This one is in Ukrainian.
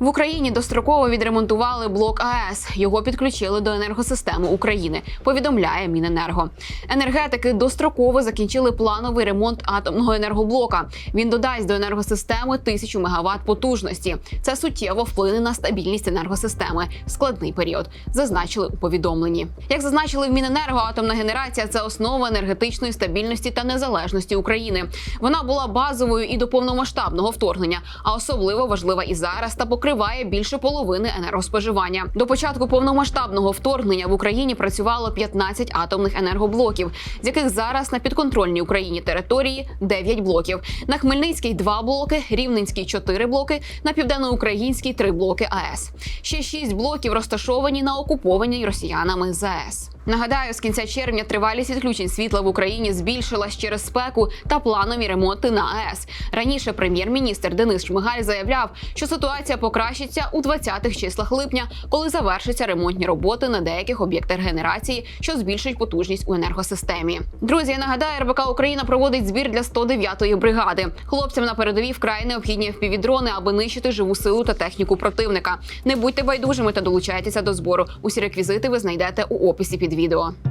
В Україні достроково відремонтували блок АЕС. Його підключили до енергосистеми України. Повідомляє Міненерго. Енергетики достроково закінчили плановий ремонт атомного енергоблока. Він додасть до енергосистеми тисячу мегаватт потужності. Це суттєво вплине на стабільність енергосистеми складний період. Зазначили у повідомленні. Як зазначили в Міненерго, атомна генерація це основа енергетичної стабільності та незалежності України. Вона була базовою і до повномасштабного вторгнення, а особливо важлива і зараз та покриває більше половини енергоспоживання. До початку повномасштабного вторгнення в Україні працювало 15 атомних енергоблоків, з яких зараз на підконтрольній Україні території 9 блоків. На Хмельницькій 2 блоки, Рівненській 4 блоки, на південноукраїнській 3 блоки АЕС. Ще 6 блоків розташовані на окупованій росіянами ЗАЕС. Нагадаю, з кінця червня тривалість відключень світла в Україні збільшилась через спеку та планові ремонти на АЕС. Раніше прем'єр-міністр Денис Шмигаль заявляв, що ситуація покращиться у 20-х числах липня, коли завершаться ремонтні роботи на деяких об'єктах генерації, що збільшить потужність у енергосистемі. Друзі, я нагадаю, РБК Україна проводить збір для 109-ї бригади. Хлопцям на передовій вкрай необхідні впівдрони, аби нищити живу силу та техніку противника. Не будьте байдужими та долучайтеся до збору. Усі реквізити ви знайдете у описі під відео.